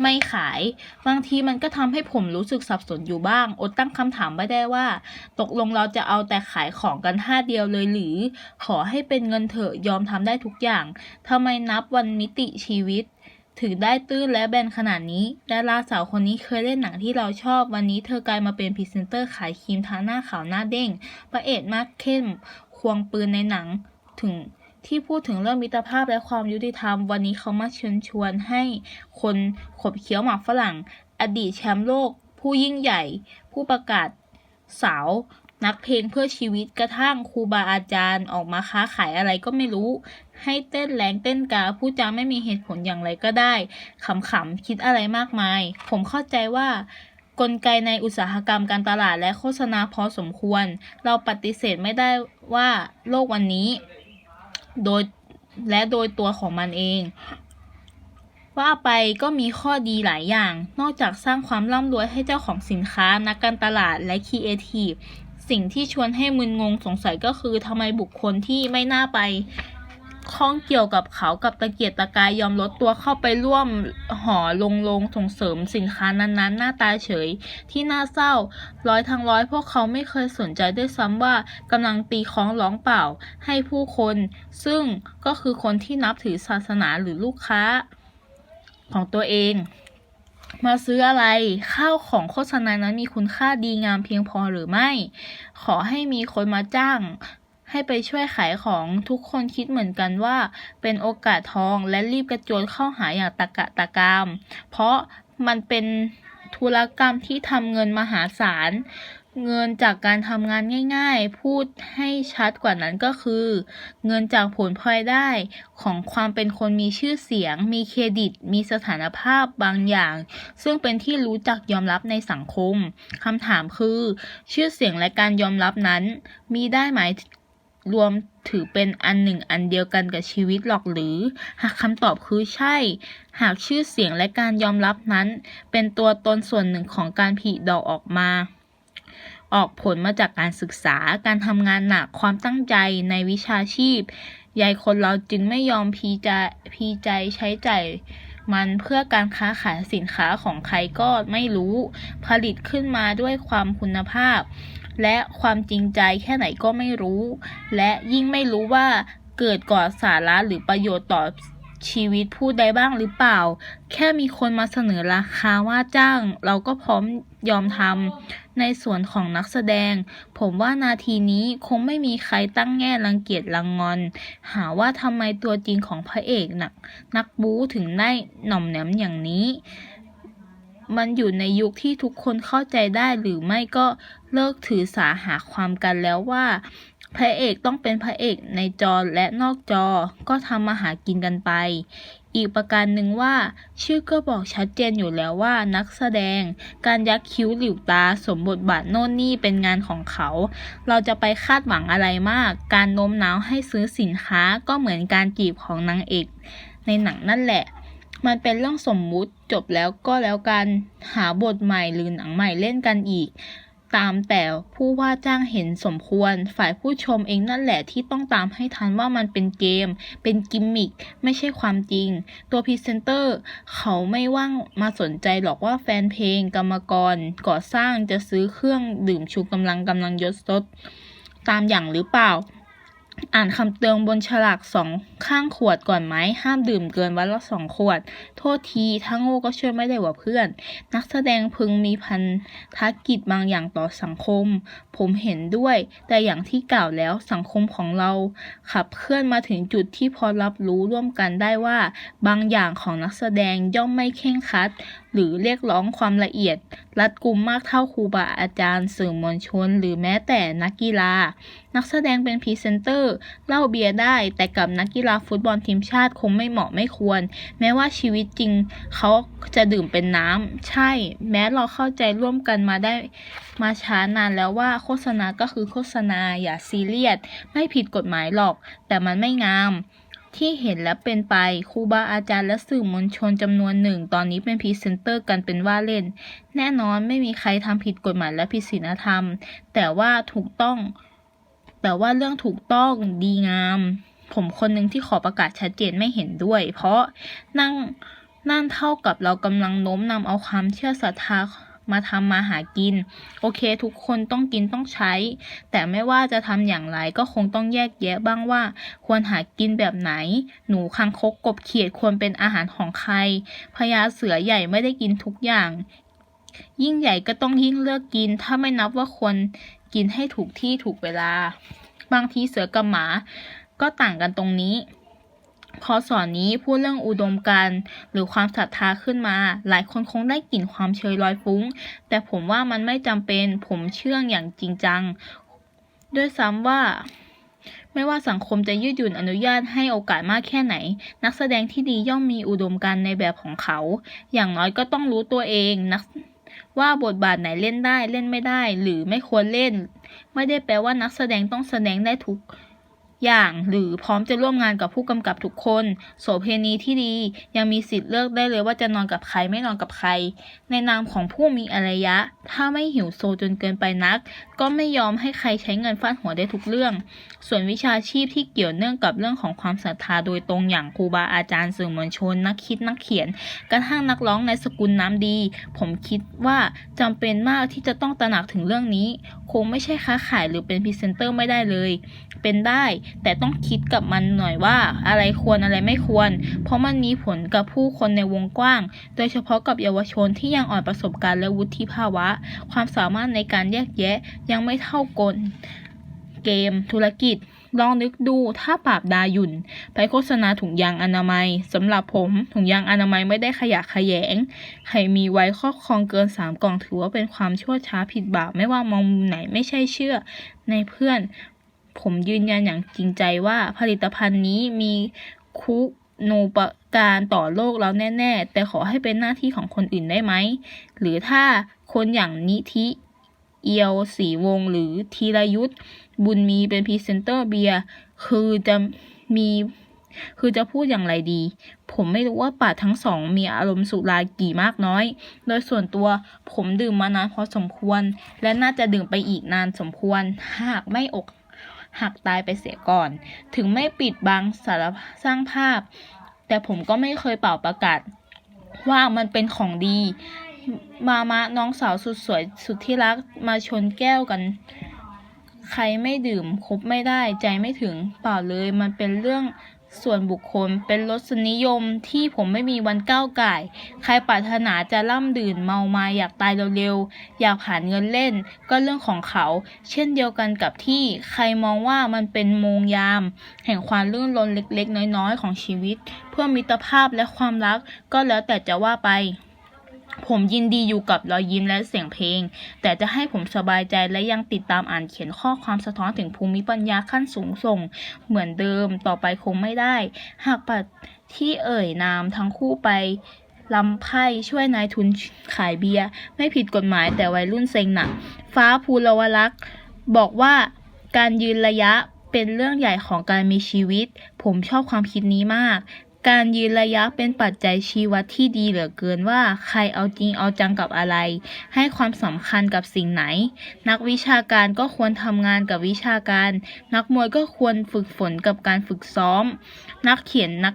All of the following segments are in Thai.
ไม่ขาย บางทีมันก็ทำให้ผมรู้สึกสับสนอยู่บ้าง อดตั้งคำถามไม่ได้ว่า ตกลงเราจะเอาแต่ขายของกันท่าเดียวเลยหรือ ขอให้เป็นเงินเถอะยอมทำได้ทุกอย่างทำไมนับวันมิติชีวิตถึงได้ตื้นและแบนขนาดนี้ดาราสาวคนนี้เคยเล่นหนังที่เราชอบ วันนี้เธอกลายมาเป็นพรีเซนเตอร์ขายครีมทาหน้าขาวหน้าเด้งพระเอกมากเข้ม ควงปืนในหนังถึง ที่พูดถึงเรื่องมิตรภาพและความยุติธรรม วันนี้เขามาเชิญชวนให้คนขบเคี้ยวหมากฝรั่ง อดีตแชมป์โลก ผู้ยิ่งใหญ่ ผู้ประกาศสาว นักเพลงเพื่อชีวิตกระทั่งครูบาอาจารย์ออกมาค้าขายอะไรก็ไม่รู้ ให้เต้นแรงเต้นกาพูดจาไม่มีเหตุผลอย่างไรก็ได้ขำๆคิดอะไรมากมาย ผมเข้าใจว่ากลไกในอุตสาหกรรมการตลาดและโฆษณาพอสมควร เราปฏิเสธไม่ได้ว่าโลกวันนี้ โดยและโดยตัวของมันเอง ว่าไปก็มีข้อดีหลายอย่าง นอกจากสร้างความร่ำรวยให้เจ้าของสินค้า นักการตลาดและครีเอทีฟสิ่งที่ชวนให้มึนงงสงสัยก็คือทำไมบุคคลที่ไม่น่าไป ข้องเกี่ยวกับเขากับตะเกียกตะกายยอมลดตัวเข้าไปร่วมห่อลงลงส่งเสริมสินค้านั้นๆ หน้าตาเฉย ที่น่าเศร้า ร้อยทางร้อยพวกเขาไม่เคยสนใจด้วยซ้ำว่ากำลังตีคล้องร้องเปล่า ให้ผู้คน ซึ่งก็คือคนที่นับถือศาสนาหรือลูกค้า ของตัวเอง มาซื้ออะไร ข้าวของโฆษณานั้นมีคุณค่าดีงามเพียงพอหรือไม่ ขอให้มีคนมาจ้าง ให้ไปช่วยขายของทุกคนคิดเหมือนกันว่า เป็นโอกาสทองและรีบกระโจนเข้าหาอย่างตะกะตะกาม เพราะมันเป็นธุรกรรมที่ทำเงินมหาศาล เงินจากการทำงานง่าย ๆ พูดให้ชัดกว่านั้นก็คือ เงินจากผลพลอยได้ของความเป็นคนมีชื่อเสียง มีเครดิต มีสถานภาพบางอย่าง ซึ่งเป็นที่รู้จักยอมรับในสังคมคำถามคือ ชื่อเสียงและการยอมรับนั้น มีได้หมาย รวมถือเป็นอันหนึ่งอันเดียวกันกับชีวิตหรอกหรือ หากคำตอบคือใช่ หากชื่อเสียงและการยอมรับนั้น เป็นตัวตนส่วนหนึ่งของการผลิดอกออกมา ออกผลมาจากการศึกษาการทำงานหนักความตั้งใจในวิชาชีพ ยายคนเราจึงไม่ยอมพีใจพีใจใช้ใจมันเพื่อการค้าขายสินค้าของใครก็ไม่รู้ ผลิตขึ้นมาด้วยความคุณภาพ และความจริงใจแค่ไหนก็ไม่รู้ และยิ่งไม่รู้ว่าเกิดก่อสาระหรือประโยชน์ต่อชีวิตผู้ใดบ้างหรือเปล่า แค่มีคนมาเสนอราคาว่าจ้าง เราก็พร้อมยอมทำในส่วนของนักแสดง ผมว่านาทีนี้คงไม่มีใครตั้งแง่รังเกียจรังงอน หาว่าทำไมตัวจริงของพระเอกนัก นักบู๊ถึงได้หน่อมแหนมอย่างนี้ มันอยู่ในยุคที่ทุกคนเข้าใจได้หรือไม่ก็ เลิกถือสาหาความกันแล้วว่า พระเอกต้องเป็นพระเอกในจอและนอกจอก็ทำมาหากินกันไป อีกประการหนึ่งว่า ชื่อก็บอกชัดเจนอยู่แล้วว่านักแสดง การยักคิ้วหลิวตาสมบทบาทโน่นนี่เป็นงานของเขา เราจะไปคาดหวังอะไรมาก การโน้มน้าวให้ซื้อสินค้าก็เหมือนการจีบของนางเอก ในหนังนั่นแหละมันเป็นเรื่องสมมุติจบแล้วก็แล้วกัน หาบทใหม่หรือหนังใหม่เล่นกันอีก ตามแต่ผู้ว่าจ้างเห็นสมควร ฝ่ายผู้ชมเองนั่นแหละที่ต้องตามให้ทันว่ามันเป็นเกม เป็นกิมมิค ไม่ใช่ความจริง ตัวพรีเซนเตอร์เขาไม่ว่างมาสนใจหรอกว่าแฟนเพลง กรรมกร ก่อสร้างจะซื้อเครื่องดื่มชูกำลังกำลังยศสดตามอย่างหรือเปล่า อ่านคำเตือนบนฉลากสองข้างขวดก่อนไหมห้ามดื่มเกินวันละสองขวด โทษทีถ้าโง่ก็ช่วยไม่ได้ว่าเพื่อน นักแสดงพึงมีพันธกิจบางอย่างต่อสังคม ผมเห็นด้วย แต่อย่างที่กล่าวแล้วสังคมของเรา ขับเคลื่อนมาถึงจุดที่พอรับรู้ร่วมกันได้ว่า บางอย่างของนักแสดงย่อมไม่เข่งคัดหรือเรียกร้องความละเอียด รัดกุมมากเท่าครูบาอาจารย์สื่อมวลชน หรือแม้แต่นักกีฬา นักแสดงเป็นพรีเซนเตอร์เล่าเบียร์ได้ แต่กับนักกีฬาฟุตบอลทีมชาติคงไม่เหมาะไม่ควร แม้ว่าชีวิตจริงเขาจะดื่มเป็นน้ำใช่ แม้เราเข้าใจร่วมกันมาได้มาช้านานแล้วว่าโฆษณาก็คือโฆษณาอย่าซีเรียสไม่ผิดกฎหมายหรอก แต่มันไม่งาม ที่เห็นและเป็นไปครูบาอาจารย์และสื่อมวลชนจำนวนหนึ่ง ตอนนี้เป็นพรีเซนเตอร์กันเป็นว่าเล่น แน่นอนไม่มีใครทำผิดกฎหมายและผิดศีลธรรม แต่ว่าถูกต้อง แต่ว่าเรื่องถูกต้องดีงาม ผมคนหนึ่งที่ขอประกาศชัดเจนไม่เห็นด้วย เพราะนั่งนั่นเท่ากับเรากำลังโน้มนำเอาความเชื่อศรัทธา มาทำมาหากิน โอเค ทุกคนต้องกินต้องใช้ แต่ไม่ว่าจะทำอย่างไรก็คงต้องแยกแยะบ้างว่า ควรหากินแบบไหน หนูคังคกกบเขียดควรเป็นอาหารของใครพญาเสือใหญ่ไม่ได้กินทุกอย่าง ยิ่งใหญ่ก็ต้องยิ่งเลือกกิน ถ้าไม่นับว่าควรกินให้ถูกที่ถูกเวลา บางทีเสือกับหมาก็ต่างกันตรงนี้ พอสอนนี้พูดเรื่องอุดมการณ์หรือความศรัทธาขึ้นมา หลายคนคงได้กลิ่นความเชยลอยฟุ้ง แต่ผมว่ามันไม่จำเป็นผมเชื่องอย่างจริงจัง ด้วยซ้ำว่าไม่ว่าสังคมจะยืดหยุ่นอนุญาตให้โอกาสมากแค่ไหน นักแสดงที่ดีย่อมมีอุดมการณ์ในแบบของเขา อย่างน้อยก็ต้องรู้ตัวเองนักว่าบทบาทไหนเล่นได้เล่นไม่ได้ หรือไม่ควรเล่น ไม่ได้แปลว่านักแสดงต้องแสดงได้ทุก อย่างหรือพร้อมจะร่วมงานกับผู้กำกับทุกคน โสเพณีที่ดียังมีสิทธิ์เลือกได้เลยว่าจะนอนกับใครไม่นอนกับใคร ในนามของผู้มีอารยะ ถ้าไม่หิวโซจนเกินไปนัก ก็ไม่ยอมให้ใครใช้เงินฟาดหัวได้ทุกเรื่อง ส่วนวิชาชีพที่เกี่ยวเนื่องกับเรื่องของความศรัทธาโดยตรงอย่างครูบาอาจารย์สื่อมวลชน นักคิดนักเขียน กระทั่งนักร้องในสกุลน้ำดี ผมคิดว่าจำเป็นมากที่จะต้องตระหนักถึงเรื่องนี้ คงไม่ใช่ค้าขายหรือเป็นพรีเซนเตอร์ไม่ได้เลย เป็นได้ แต่ต้องคิดกับมันหน่อยว่าอะไรควรอะไรไม่ควร เพราะมันมีผลกับผู้คนในวงกว้าง โดยเฉพาะกับเยาวชนที่ยังอ่อนประสบการณ์และวุฒิภาวะ ความสามารถในการแยกแยะยังไม่เท่ากลเกม ธุรกิจ ลองนึกดูถ้าปราบดาหยุ่น ไปโฆษณาถุงยางอนามัยสำหรับผมถุงยางอนามัยไม่ได้ขยะขยง ใครมีไว้ครอบครองเกินสามกล่องถือว่าเป็นความชั่วช้าผิดบาปไม่ว่ามองมุมไหนไม่ใช่เชื่อในเพื่อน ผมยืนยันอย่างจริงใจว่าผลิตภัณฑ์นี้มีคุณูปการต่อโลกเราแน่ ๆ แต่ขอให้เป็นหน้าที่ของคนอื่นได้ไหม หรือถ้าคนอย่างนิธิเอียวศรีวงศ์หรือธีรยุทธบุญมีเป็นพรีเซนเตอร์เบียร์คือจะมีคือจะพูดอย่างไรดี ผมไม่รู้ว่าป่าทั้งสองมีอารมณ์สุรากี่มากน้อย โดยส่วนตัวผมดื่มมานานพอสมควร และน่าจะดื่มไปอีกนานสมควร หากไม่อก หักตายไปเสียก่อน ถึงไม่ปิดบังสารสร้างภาพ แต่ผมก็ไม่เคยเป่าประกาศ ว่ามันเป็นของดี มามะน้องสาวสุดสวยสุดที่รักมาชนแก้วกัน ใครไม่ดื่มคบไม่ได้ใจไม่ถึงเปล่าเลยมันเป็นเรื่อง ส่วนบุคคลเป็นรสนิยมที่ผมไม่มีวันก้าวไก่าย ใครปรารถนาจะล่ำดื่นเมามาอยากตายเร็วๆ อยากผ่านเงินเล่น ก็เรื่องของเขา เช่นเดียวกันกับที่ใครมองว่ามันเป็นโมงยาม แห่งความลื่นลนเล็กๆ น้อยๆ ของชีวิต เพื่อมิตรภาพและความรักก็แล้วแต่จะว่าไป ผมยินดีอยู่กับรอยยิ้มและเสียงเพลง แต่จะให้ผมสบายใจและยังติดตามอ่านเขียนข้อความสะท้อนถึงภูมิปัญญาขั้นสูงส่ง เหมือนเดิมต่อไปคงไม่ได้ หากปัดที่เอ่ยนามทั้งคู่ไปลำไพ่ช่วยนายทุนขายเบียร์ไม่ผิดกฎหมายแต่วัยรุ่นเซ็งหนักฟ้าภูลวลักษ์บอกว่าการยืนระยะเป็นเรื่องใหญ่ของการมีชีวิต ผมชอบความคิดนี้มาก การยืนระยะเป็นปัจจัยชี้วัดที่ดีเหลือเกินว่าใครเอาจริงเอาจังกับอะไร ให้ความสำคัญกับสิ่งไหน นักวิชาการก็ควรทำงานกับวิชาการ นักมวยก็ควรฝึกฝนกับการฝึกซ้อม นักเขียนนัก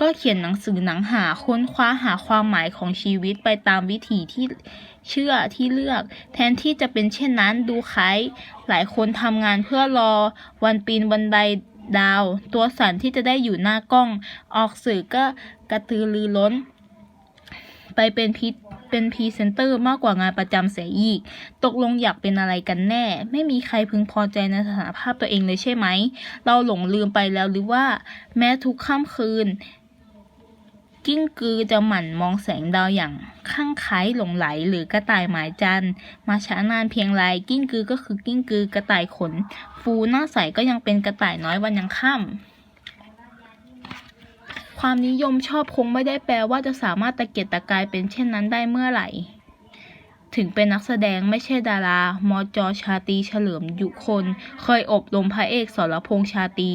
ก็เขียนหนังสือหนังหาค้นคว้าหาความหมายของชีวิตไปตามวิถีที่เชื่อที่เลือก แทนที่จะเป็นเช่นนั้นดูคล้ายหลายคนทำงานเพื่อรอวันปีนบันได ดาว ตัวสันที่จะได้อยู่หน้ากล้อง ออกสื่อก็กระตือรือร้น ไปเป็นพิเป็นพรีเซนเตอร์มากกว่างานประจำเสียอีก ตกลงอยากเป็นอะไรกันแน่ ไม่มีใครพึงพอใจในสถานภาพตัวเองเลยใช่ไหม เราหลงลืมไปแล้วหรือว่า แม้ทุกค่ำคืน กิ้งกือจะหมั่นมองแสงดาวอย่างข้างไคล้หลงไหลหรือกระต่ายหมายจันทร์มาช้านานเพียงไรกิ้งกือก็คือกิ้งกือกระต่ายขน ฟูหน้าใสก็ยังเป็นกระต่ายน้อยวันยังค่ำความนิยมชอบคงไม่ได้แปลว่าจะสามารถตะเกียกตะกายเป็นเช่นนั้นได้เมื่อไหร่ ถึงเป็นนักแสดงไม่ใช่ดารามอจอชาตีเฉลิมยุคน เคยอบรมพระเอกสรพงษ์ชาตี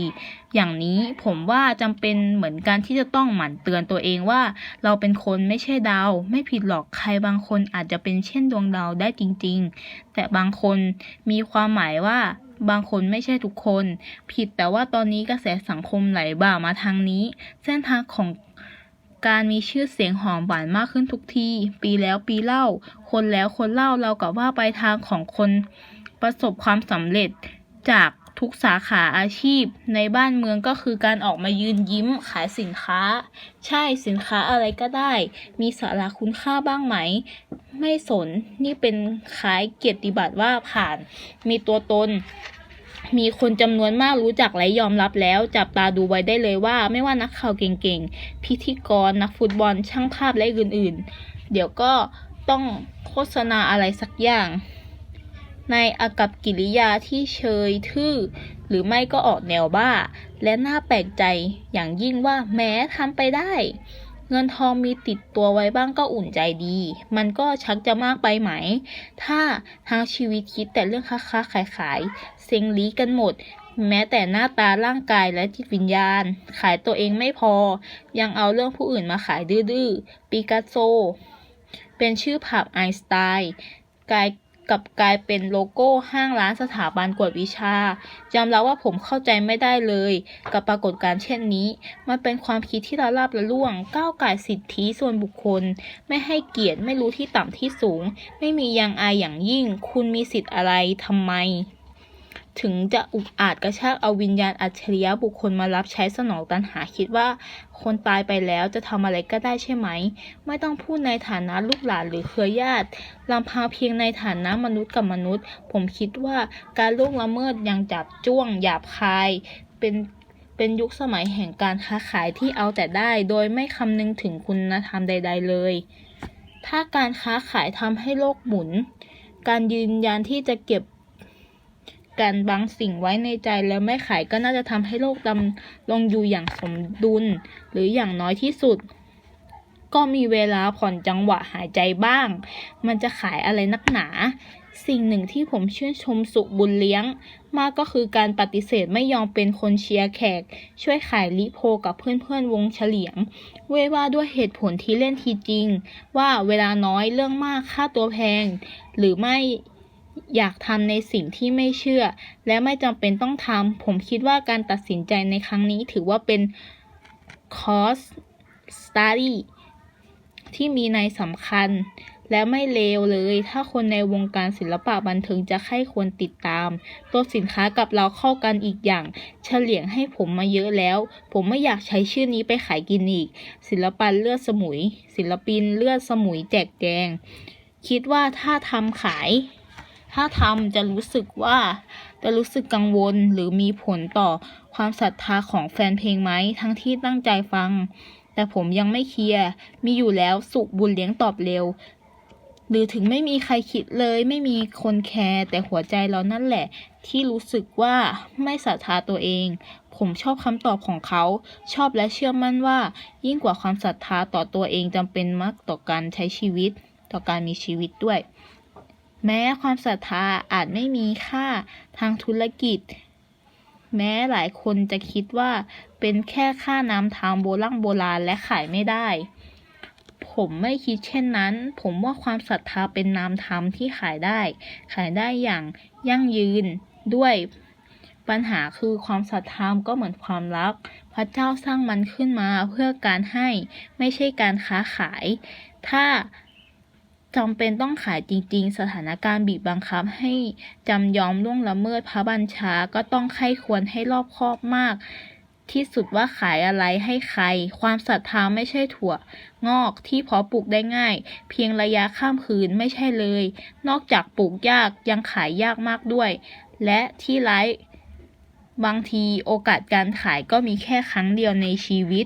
อย่างนี้ผมว่าจำเป็นเหมือนกันที่จะต้องหมั่นเตือนตัวเองว่า เราเป็นคนไม่ใช่ดาว ไม่ผิดหรอกใครบางคนอาจจะเป็นเช่นดวงดาวได้จริง ๆ แต่บางคนมีความหมายว่าบางคนไม่ใช่ทุกคน ผิดแต่ว่าตอนนี้กระแสสังคมไหลบ่ามาทางนี้ เส้นทางของ การมีชื่อเสียงหอมหวานมากขึ้นทุกที ปีแล้วปีเล่า คนแล้วคนเล่าเรากับว่าไปทางของคนประสบความสำเร็จจากทุกสาขาอาชีพในบ้านเมืองก็คือการออกมายืนยิ้มขายสินค้า ใช่สินค้าอะไรก็ได้ มีสาระคุณค่าบ้างไหม ไม่สนนี่เป็นคล้ายเกียรติบัตรว่าผ่าน มีตัวตน มีคนจำนวนมากรู้จักและยอมรับแล้ว จับตาดูไว้ได้เลยว่า ไม่ว่านักข่าวเก่งๆ พิธีกรนักฟุตบอลช่างภาพและอื่นๆ เดี๋ยวก็ต้องโฆษณาอะไรสักอย่าง ในอากับกิริยาที่เชยทื่อ หรือไม่ก็ออกแนวบ้า และน่าแปลกใจอย่างยิ่งว่าแม้ทำไปได้ เงินทองมีติดตัวไว้บ้างก็อุ่นใจดี มันก็ชักจะมากไปไหม ถ้าทางชีวิตคิดแต่เรื่องค้าค้าขายขายเซ็งลีกันหมด แม้แต่หน้าตาร่างกายและจิตวิญญาณ ขายตัวเองไม่พอ ยังเอาเรื่องผู้อื่นมาขายดื้อๆปิกัสโซ เป็นชื่อผับไอสไตน์กาย กับกลายเป็นโลโก้ห้างร้านสถาบันกวดวิชายอมรับว่าผมเข้าใจไม่ได้เลย กับปรากฏการณ์เช่นนี้ มันเป็นความคิดที่ละลาบละล่วง ก้าวไก่สิทธิส่วนบุคคล ไม่ให้เกียรติไม่รู้ที่ต่ำที่สูง ไม่มียางอายอย่างยิ่ง คุณมีสิทธิ์อะไรทำไม ถึงจะอุกอาจกระชากเอาวิญญาณอัจฉริยะบุคคลมารับใช้สนองตันหาคิดว่า คนตายไปแล้วจะทำอะไรก็ได้ใช่ไหม ไม่ต้องพูดในฐานะลูกหลานหรือเครือญาติลำพังเพียงในฐานะมนุษย์กับมนุษย์ ผมคิดว่าการล่วงละเมิดยังจับจ้วงหยาบคาย เป็นเป็นยุคสมัยแห่งการค้าขายที่เอาแต่ได้ โดยไม่คำนึงถึงคุณธรรมใด ๆ เลย ถ้าการค้าขายทำให้โลกหมุน การยืนยันที่จะเก็บ กันบางสิ่งไว้ในใจแล้วไม่ขายก็น่าจะทำให้โลกดำลงอยู่อย่างสมดุล หรืออย่างน้อยที่สุด ก็มีเวลาผ่อนจังหวะหายใจบ้าง มันจะขายอะไรนักหนา สิ่งหนึ่งที่ผมชื่นชมสุบุญเลี้ยง มากก็คือการปฏิเสธไม่ยอมเป็นคนเชียร์แขก ช่วยขายลิโพกับเพื่อนๆวงเฉลียง เว้ยว่าด้วยเหตุผลที่เล่นทีจริง ว่าเวลาน้อยเรื่องมากค่าตัวแพง หรือไม่ อยากทำในสิ่งที่ไม่เชื่อ และไม่จำเป็นต้องทำผมคิดว่าการตัดสินใจในครั้งนี้ถือว่าเป็น cost study ที่มีในสำคัญ และไม่เลวเลย ถ้าคนในวงการศิลปะบันเทิงจะใคร่ควรติดตาม ตัวสินค้ากับเราเข้ากันอีกอย่าง เฉลี่ยงให้ผมมาเยอะแล้ว ผมไม่อยากใช้ชื่อนี้ไปขายกินอีก ศิลปะเลือดสมุย ศิลปินเลือดสมุยแจกแจง คิดว่าถ้าทำขาย ถ้าทำจะรู้สึกว่าจะรู้สึกกังวลหรือมีผลต่อความศรัทธาของแฟนเพลงไหมทั้งที่ตั้งใจฟัง แต่ผมยังไม่เคลียร์มีอยู่แล้วสุบุญเลี้ยงตอบเร็ว หรือถึงไม่มีใครคิดเลย ไม่มีคนแคร์แต่หัวใจเรานั่นแหละ ที่รู้สึกว่าไม่ศรัทธาตัวเอง ผมชอบคำตอบของเขา ชอบและเชื่อมั่นว่า ยิ่งกว่าความศรัทธาต่อตัวเองจำเป็นมากต่อการใช้ชีวิต ต่อการมีชีวิตด้วย แม้ความศรัทธาอาจไม่มีค่าทางธุรกิจ แม้หลายคนจะคิดว่าเป็นแค่ค่าน้ำทางโบราณโบราณและขายไม่ได้ ผมไม่คิดเช่นนั้น ผมว่าความศรัทธาเป็นนามธรรมที่ขายได้ ขายได้อย่างยั่งยืนด้วยปัญหาคือความศรัทธาก็เหมือนความรัก พระเจ้าสร้างมันขึ้นมาเพื่อการให้ไม่ใช่การค้าขาย ถ้า จำเป็นต้องขายจริง ๆ สถานการณ์บีบบังคับให้จำยอมล่วงละเมิดพระบัญชาก็ต้องใคร่ควรให้รอบคอบมาก ที่สุดว่าขายอะไรให้ใคร ความศรัทธาไม่ใช่ถั่ว งอกที่เพาะปลูกได้ง่าย เพียงระยะข้ามคืนไม่ใช่เลย นอกจากปลูกยากยังขายยากมากด้วย และที่ร้ายบางทีโอกาสการขายก็มีแค่ครั้งเดียวในชีวิต